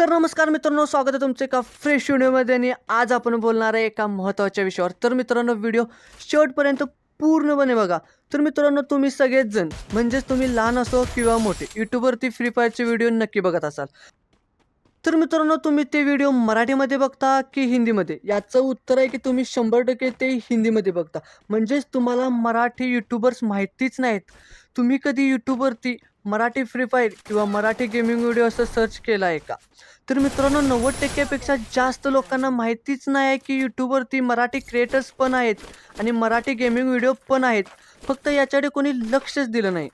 तर नमस्कार मित्रांनो स्वागत आहे तुमचं एका फ्रेश व्हिडिओमध्ये आणि आज आपण बोलणार आहे एका महत्त्वाच्या विषयावर. तर मित्रांनो व्हिडिओ शेवटपर्यंत पूर्णपणे बघा. तर मित्रांनो तुम्ही सगळेच जण म्हणजेच तुम्ही लहान असो किंवा मोठे यूट्यूबवरती फ्री फायरचे व्हिडिओ नक्की बघत असाल. तर मित्रांनो तुम्ही ते व्हिडिओ मराठीमध्ये बघता की हिंदीमध्ये? याचं उत्तर आहे की तुम्ही शंभर टक्के ते हिंदीमध्ये बघता. म्हणजेच तुम्हाला मराठी यूट्यूबर्स माहितीच नाहीत. तुम्ही कधी यूट्यूबवरती मराठी फ्री फायर किंवा मराठी गेमिंग व्हिडिओ असं सर्च केला आहे का? तर मित्रांनो नव्वद टक्क्यापेक्षा जास्त लोकांना माहितीच नाही आहे की यूट्यूबवरती मराठी क्रिएटर्स पण आहेत आणि मराठी गेमिंग व्हिडिओ पण आहेत. फक्त याच्याकडे कोणी लक्षच दिलं नाही.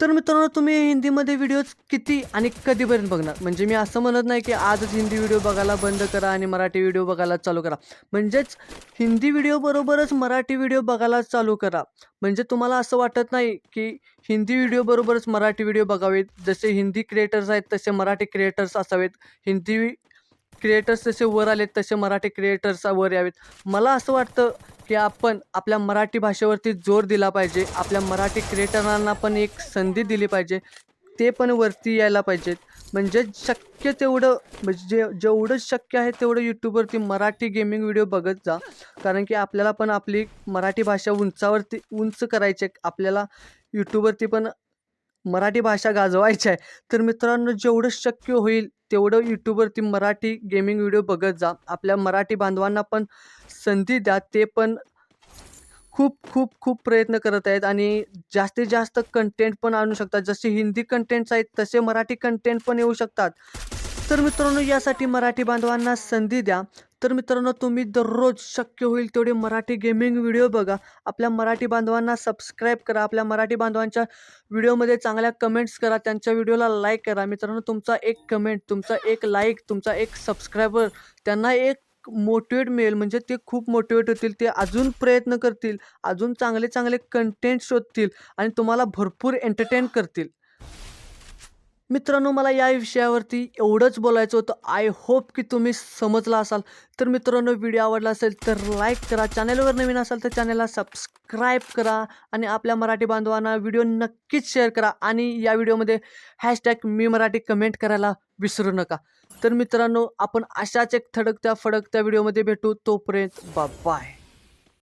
तर मित्रांनो तुम्ही हिंदीमध्ये व्हिडिओज किती आणि कधीपर्यंत बघणार? म्हणजे मी असं म्हणत नाही की आजच हिंदी व्हिडिओ बघायला बंद करा आणि मराठी व्हिडिओ बघायला चालू करा. म्हणजेच हिंदी व्हिडिओबरोबरच मराठी व्हिडिओ बघायला चालू करा. म्हणजे तुम्हाला असं वाटत नाही की हिंदी व्हिडिओबरोबरच मराठी व्हिडिओ बघावेत? जसे हिंदी क्रिएटर्स आहेत तसे मराठी क्रिएटर्स असावेत. हिंदी क्रिएटर्स जसे वर आलेत तसे मराठी क्रिएटर्स वर यावेत. मला असं वाटतं की आपण आपल्या मराठी भाषेवरती जोर दिला पाहिजे. आपल्या मराठी क्रिएटरांना पण एक संधी दिली पाहिजे. ते पण वरती यायला पाहिजेत. म्हणजे शक्य तेवढं म्हणजे जे जेवढं शक्य आहे तेवढं यूट्यूबवरती मराठी गेमिंग व्हिडिओ बघत जा. कारण की आपल्याला पण आपली मराठी भाषा उंचावरती उंच करायची आहे. आपल्याला यूट्यूबवरती पण मराठी भाषा गाजवायची आहे. तर मित्रांनो जेवढं शक्य होईल तेवढं यूट्यूबवरती मराठी गेमिंग व्हिडिओ बघत जा. आपल्या मराठी बांधवांना पण संधी द्या. ते पण खूप खूप खूप प्रयत्न करत आहेत आणि जास्तीत जास्त कंटेंट पण आणू शकतात. जसे हिंदी कंटेंट्स आहेत तसे मराठी कंटेंट पण येऊ शकतात. तर मित्रांनो यासाठी मराठी बांधवांना संधी द्या. तर मित्रांनो तुम्ही दररोज शक्य होईल तेवढे मराठी गेमिंग व्हिडिओ बघा. आपल्या मराठी बांधवांना सबस्क्राईब करा. आपल्या मराठी बांधवांच्या व्हिडिओमध्ये चांगल्या कमेंट्स करा. त्यांच्या व्हिडिओला लाईक करा. मित्रांनो तुमचा एक कमेंट तुमचा एक लाईक तुमचा एक सबस्क्रायबर त्यांना एक मोटिवेट मिळेल. म्हणजे ते खूप मोटिवेट होतील. ते अजून प्रयत्न करतील. अजून चांगले चांगले कंटेंट शोधतील. आणि तुम्हाला भरपूर एंटरटेन करतील. मित्रांनो मला या विषयावरती एवढंच बोलायचं होतं. आय होप की तुम्ही समजला असाल. तर मित्रांनो व्हिडिओ आवडला असेल तर लाईक करा. चॅनलवर नवीन असाल तर चॅनलला सबस्क्राईब करा आणि आपल्या मराठी बांधवांना व्हिडिओ नक्कीच शेअर करा आणि या व्हिडिओमध्ये हॅशटॅग मी मराठी कमेंट करायला विसरू नका. तर मित्रांनो आपण अशाच एक थडकत्या फडकत्या व्हिडिओमध्ये भेटू. तोपर्यंत बाय